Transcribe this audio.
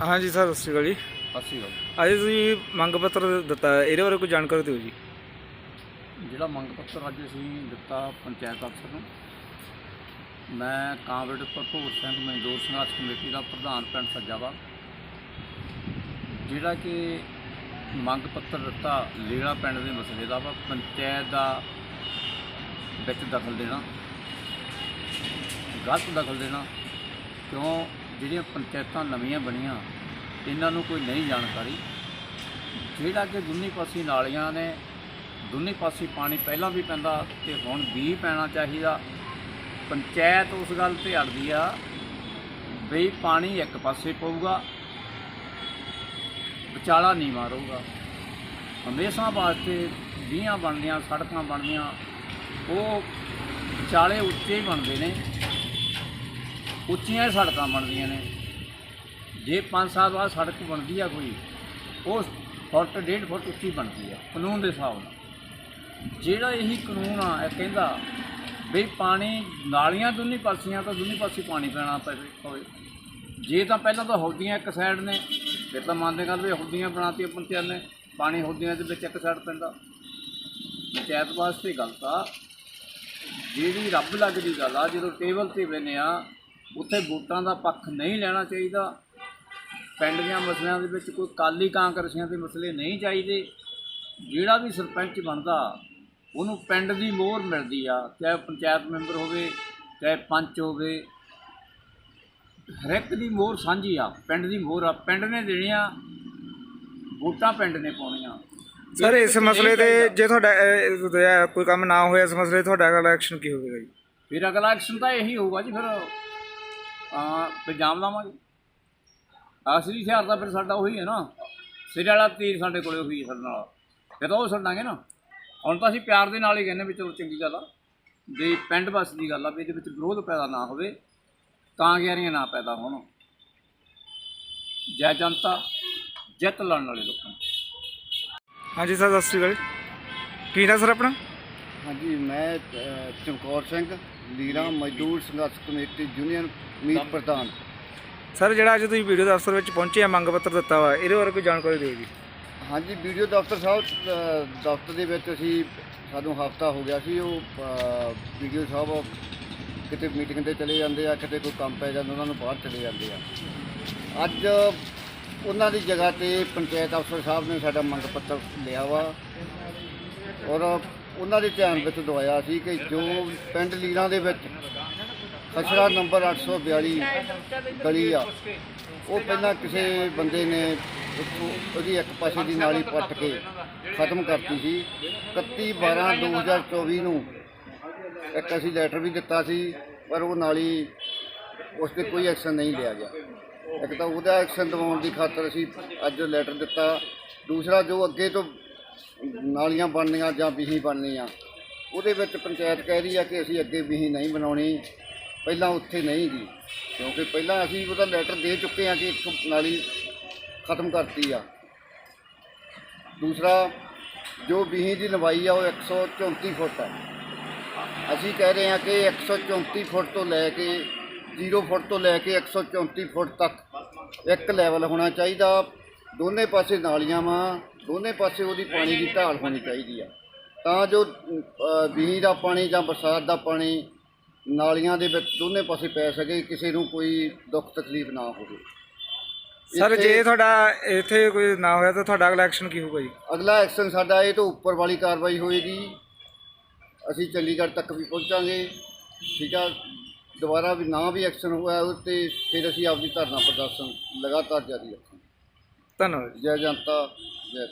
ਹਾਂਜੀ ਸਰ ਸਤਿ ਸ਼੍ਰੀ ਅਕਾਲ ਜੀ। ਅਸੀਂ ਅੱਜ ਤੁਸੀਂ ਮੰਗ ਪੱਤਰ ਦਿੱਤਾ ਹੈ, ਇਹਦੇ ਬਾਰੇ ਕੋਈ ਜਾਣਕਾਰੀ ਦਿਓ ਜੀ। ਜਿਹੜਾ ਮੰਗ ਪੱਤਰ ਅੱਜ ਅਸੀਂ ਦਿੱਤਾ ਪੰਚਾਇਤ ਅਫਸਰ ਨੂੰ ਮੈਂ ਕਾਂਗਰਸ ਭਰਪੂਰ ਸਿੰਘ ਮਜ਼ਦੂਰ ਸੰਘਰਸ਼ ਕਮੇਟੀ ਦਾ ਪ੍ਰਧਾਨ ਪਿੰਡ ਸੱਜਾਵਾ। ਜਿਹੜਾ ਕਿ ਮੰਗ ਪੱਤਰ ਦਿੱਤਾ ਲੀਲਾ ਪਿੰਡ ਦੇ ਮਸਲੇ ਦਾ ਵਾ ਪੰਚਾਇਤ ਦਾ ਵਿੱਚ ਦਖਲ ਦੇਣਾ ਗਲਤ ਦਖਲ ਦੇਣਾ ਕਿਉਂ ਜਿਹੜੀਆਂ ਪੰਚਾਇਤਾਂ ਨਵੀਆਂ ਬਣੀਆਂ, ਇਹਨਾਂ ਨੂੰ ਕੋਈ ਨਹੀਂ ਜਾਣਕਾਰੀ। ਜਿਹੜਾ ਕਿ ਦੋਨੇ ਪਾਸੇ ਨਾਲੀਆਂ ਨੇ, ਦੋਨੇ ਪਾਸੇ ਪਾਣੀ ਪਹਿਲਾਂ ਵੀ ਪੈਂਦਾ ਤੇ ਹੁਣ ਵੀ ਪੈਣਾ ਚਾਹੀਦਾ। ਪੰਚਾਇਤ ਉਸ ਗੱਲ ਤੇ ਅੜਦੀ ਆ ਵੀ ਪਾਣੀ ਇੱਕ ਪਾਸੇ ਪਊਗਾ, ਵਿਚਾਲਾ ਨਹੀਂ ਮਾਰੂਗਾ ਹਮੇਸ਼ਾ ਵਾਸਤੇ ਵੀਆਂ ਬਣਦੀਆਂ, ਸੜਕਾਂ ਬਣਦੀਆਂ, ਉਹ ਵਿਚਾਲੇ ਉੱਚੇ ਹੀ ਬਣਦੇ ਨੇ। ਉੱਚੀਆਂ ਸੜਕਾਂ ਬਣਦੀਆਂ ਨੇ। ਜੇ 5 ਸਾਲ ਬਾਅਦ ਸੜਕ ਬਣਦੀ ਆ ਕੋਈ, ਉਹ ਫੁੱਟ, ਡੇਢ ਫੁੱਟ ਉੱਚੀ ਬਣਦੀ ਆ, ਕਾਨੂੰਨ ਦੇ ਹਿਸਾਬ ਨਾਲ। ਜਿਹੜਾ ਇਹੀ ਕਾਨੂੰਨ ਆ, ਇਹ ਕਹਿੰਦਾ ਵੀ ਪਾਣੀ ਨਾਲੀਆਂ ਦੋਨੀ ਪਾਸੀਆਂ ਤਾਂ ਦੋਨੇ ਪਾਸੇ ਪਾਣੀ ਪੈਣਾ ਪਵੇ ਪਵੇ। ਜੇ ਤਾਂ ਪਹਿਲਾਂ ਤਾਂ ਹੌਦੀਆਂ ਇੱਕ ਸਾਈਡ ਨੇ, ਫਿਰ ਤਾਂ ਮੰਨਦੇ ਗੱਲ ਵੀ ਹੌਦੀਆਂ ਬਣਾਤੀਆਂ ਪੰਚਾਇਤ ਨੇ, ਪਾਣੀ ਹੌਦੀਆਂ ਦੇ ਵਿੱਚ ਇੱਕ ਸਾਈਡ ਪੈਂਦਾ। ਪੰਚਾਇਤ ਵਾਸਤੇ ਗਲਤ ਆ। ਜਿਹੜੀ ਰੱਬ ਲੱਗਦੀ ਗੱਲ ਆ, ਜਦੋਂ ਟੇਬਲ ਤੇ ਬੈਨੇ ਆ ਉੱਥੇ ਵੋਟਾਂ ਦਾ ਪੱਖ ਨਹੀਂ ਲੈਣਾ ਚਾਹੀਦਾ। ਪਿੰਡ ਦੀਆਂ ਮਸਲਿਆਂ ਦੇ ਵਿੱਚ ਕੋਈ ਕਾਲੀ ਕਾਂਗਰਸੀਆਂ ਦੇ ਮਸਲੇ ਨਹੀਂ ਚਾਹੀਦੇ। ਜਿਹੜਾ ਵੀ ਸਰਪੰਚ ਬਣਦਾ ਉਹਨੂੰ ਪਿੰਡ ਦੀ ਮੋਹਰ ਮਿਲਦੀ ਆ ਚਾਹੇ ਪੰਚਾਇਤ ਮੈਂਬਰ ਹੋਵੇ ਚਾਹੇ ਪੰਚ ਹੋਵੇ। ਹਰ ਇੱਕ ਦੀ ਮੋਹਰ ਸਾਂਝੀ ਆ ਪਿੰਡ ਦੀ ਮੋਹਰ ਆ। ਪਿੰਡ ਨੇ ਦੇਣੀਆਂ ਵੋਟਾਂ ਪਿੰਡ ਨੇ ਪਾਉਣੀਆਂ। ਸਰ ਇਸ ਮਸਲੇ ਤੇ। ਜੇ ਤੁਹਾਡਾ ਕੋਈ ਕੰਮ ਨਾ ਹੋਇਆ ਇਸ ਮਸਲੇ ਤੁਹਾਡਾ ਅਗਲਾ ਐਕਸ਼ਨ ਕੀ ਹੋਵੇਗਾ ਜੀ? ਫਿਰ ਅਗਲਾ ਐਕਸ਼ਨ ਤਾਂ ਇਹੀ ਹੋਊਗਾ ਜੀ ਫਿਰ ਆ ਪਜਾਮ ਲਾਵਾਂਗੇ। ਆਸਰੀ ਹਥਿਆਰ ਤਾਂ ਫਿਰ ਸਾਡਾ ਉਹੀ ਹੈ ਨਾ। ਸਿਰ ਵਾਲਾ ਤੀਰ ਸਾਡੇ ਕੋਲੇ ਉਹੀ ਹੈ ਸਾਡੇ ਨਾਲ। ਫਿਰ ਤਾਂ ਉਹ ਛੱਡਾਂਗੇ ਨਾ। ਹੁਣ ਤਾਂ ਅਸੀਂ ਪਿਆਰ ਦੇ ਨਾਲ ਹੀ ਕਹਿੰਦੇ ਵੀ ਚਲੋ ਚੰਗੀ ਗੱਲ ਆ। ਵੀ ਪਿੰਡ ਬਸ ਦੀ ਗੱਲ ਆ ਵੀ ਇਹਦੇ ਵਿੱਚ ਵਿਰੋਧ ਪੈਦਾ ਨਾ ਹੋਵੇ ਕਾਂਗਿਆਰੀਆਂ ਨਾ ਪੈਦਾ ਹੋਣ। ਜੈ ਜਨਤਾ ਜਿੱਤ ਲੜਨ ਵਾਲੇ ਲੋਕਾਂ ਨੂੰ ਹਾਂਜੀ ਸਰ ਸਤਿ ਸ਼੍ਰੀ ਅਕਾਲ ਜੀ। ਕੀ ਨਾਮ ਸਰ ਆਪਣਾ? ਹਾਂਜੀ ਮੈਂ ਚਮਕੌਰ ਸਿੰਘ। ਲੀਰਾ ਮਜ਼ਦੂਰ ਸੰਘਰਸ਼ ਕਮੇਟੀ ਯੂਨੀਅਨ ਮੀਤ ਪ੍ਰਧਾਨ। ਸਰ ਜਿਹੜਾ ਅੱਜ ਤੁਸੀਂ ਵੀਡੀਓ ਦਫ਼ਤਰ ਵਿੱਚ ਪਹੁੰਚੇ ਆ ਮੰਗ ਪੱਤਰ ਦਿੱਤਾ ਵਾ ਇਹਦੇ ਬਾਰੇ ਕੋਈ ਜਾਣਕਾਰੀ ਦਿਓ ਜੀ। ਹਾਂਜੀ ਵੀਡੀਓ ਦਫ਼ਤਰ ਸਾਹਿਬ ਅ, ਦਫ਼ਤਰ ਦੇ ਵਿੱਚ ਅਸੀਂ ਸਾਨੂੰ ਹਫਤਾ ਹੋ ਗਿਆ ਸੀ ਉਹ ਵੀਡੀਓ ਸਾਹਿਬ ਕਿਤੇ ਮੀਟਿੰਗ ਤੇ ਚਲੇ ਜਾਂਦੇ ਆ ਕਿਤੇ ਕੋਈ ਕੰਮ ਪੈ ਜਾਂਦਾ ਉਹਨਾਂ ਨੂੰ ਬਾਹਰ ਚਲੇ ਜਾਂਦੇ ਆ। ਅੱਜ ਉਹਨਾਂ ਦੀ ਜਗ੍ਹਾ ਤੇ ਪੰਚਾਇਤ ਅਫਸਰ ਸਾਹਿਬ ਨੇ ਸਾਡਾ ਮੰਗ ਪੱਤਰ ਲਿਆ ਵਾ ਔਰ ਉਹਨਾਂ ਦੇ ਧਿਆਨ ਵਿੱਚ ਦਵਾਇਆ ਸੀ ਕਿ ਜੋ ਪਿੰਡ ਲੀਰਾਂ ਦੇ ਵਿੱਚ ਖਸਰਾ ਨੰਬਰ 842 ਗਲੀ ਆ, ਉਹ ਪਹਿਲਾਂ ਕਿਸੇ ਬੰਦੇ ਨੇ ਉਹਦੀ ਇੱਕ ਪਾਸੇ ਦੀ ਨਾਲੀ ਪੱਟ ਕੇ ਖਤਮ ਕਰਤੀ ਸੀ। 31 12 2024 ਨੂੰ ਇੱਕ ਅਸੀਂ ਲੈਟਰ ਵੀ ਦਿੱਤਾ ਸੀ, ਪਰ ਉਹ ਨਾਲੀ ਉਸ ਤੇ ਕੋਈ ਐਕਸ਼ਨ ਨਹੀਂ ਲਿਆ ਗਿਆ। ਇੱਕ ਤਾਂ ਉਹਦਾ ਐਕਸ਼ਨ ਦਿਵਾਉਣ ਦੀ ਖਾਤਰ ਅਸੀਂ ਅੱਜ ਲੈਟਰ ਦਿੱਤਾ। ਦੂਸਰਾ, ਜੋ ਅੱਗੇ ਤੋਂ ਨਾਲੀਆਂ ਬਣਨੀਆਂ ਜਾਂ ਬੀਹੀ ਬਣਨੀ ਆ ਉਹਦੇ ਵਿੱਚ ਪੰਚਾਇਤ ਕਹਿ ਰਹੀ ਆ ਕਿ ਅਸੀਂ ਅੱਗੇ ਬੀਹੀ ਨਹੀਂ ਬਣਾਉਣੀ, ਪਹਿਲਾਂ ਉੱਥੇ ਨਹੀਂ ਜੀ ਕਿਉਂਕਿ ਪਹਿਲਾਂ ਅਸੀਂ ਉਹਦਾ ਲੈਟਰ ਦੇ ਚੁੱਕੇ ਆ ਕਿ ਇੱਕ ਨਾਲੀ ਖਤਮ ਕਰਤੀ ਆ। ਦੂਸਰਾ, ਜੋ ਬੀਹੀ ਦੀ ਲੰਬਾਈ ਆ ਉਹ 134 ਫੁੱਟ ਆ। ਅਸੀਂ ਕਹਿ ਰਹੇ ਹਾਂ ਕਿ 134 ਫੁੱਟ ਤੋਂ ਲੈ ਕੇ 0 ਫੁੱਟ ਤੋਂ ਲੈ ਕੇ 134 ਫੁੱਟ ਤੱਕ ਇੱਕ ਲੈਵਲ ਹੋਣਾ ਚਾਹੀਦਾ। ਦੋਨੇ ਪਾਸੇ ਨਾਲੀਆਂ ਵਾ। ਦੋਨੇ ਪਾਸੇ ਉਹਦੀ ਪਾਣੀ ਦੀ ਢਾਲ ਹੋਣੀ ਚਾਹੀਦੀ ਆ। ਤਾਂ ਜੋ ਬੀਹੀ ਦਾ ਪਾਣੀ ਜਾਂ ਬਰਸਾਤ ਦਾ ਪਾਣੀ ਨਾਲੀਆਂ ਦੇ ਵਿੱਚ ਦੋਨੇ ਪਾਸੇ ਪੈ ਸਕੇ ਕਿਸੇ ਨੂੰ ਕੋਈ ਦੁੱਖ ਤਕਲੀਫ ਨਾ ਹੋਵੇ। ਸਰ ਜੇ ਤੁਹਾਡਾ ਇੱਥੇ ਕੋਈ ਨਾ ਹੋਇਆ ਤਾਂ ਤੁਹਾਡਾ ਅਗਲਾ ਐਕਸ਼ਨ ਕੀ ਹੋਊਗਾ ਜੀ? ਅਗਲਾ ਐਕਸ਼ਨ ਸਾਡਾ ਇਹ ਤੋਂ ਉੱਪਰ ਵਾਲੀ ਕਾਰਵਾਈ ਹੋਏਗੀ। ਅਸੀਂ ਚੰਡੀਗੜ੍ਹ ਤੱਕ ਵੀ ਪਹੁੰਚਾਂਗੇ। ਠੀਕ ਆ। ਦੁਬਾਰਾ ਵੀ ਨਾ ਵੀ ਐਕਸ਼ਨ ਹੋਇਆ ਉਹ ਤੇ ਫਿਰ ਅਸੀਂ ਆਪਦੀ ਧਰਨਾ ਪ੍ਰਦਰਸ਼ਨ ਲਗਾਤਾਰ ਜਾਰੀ ਰੱਖਾਂਗੇ। ਧੰਨਵਾਦ ਜੀ। ਜੈ ਜਨਤਾ ਜੈ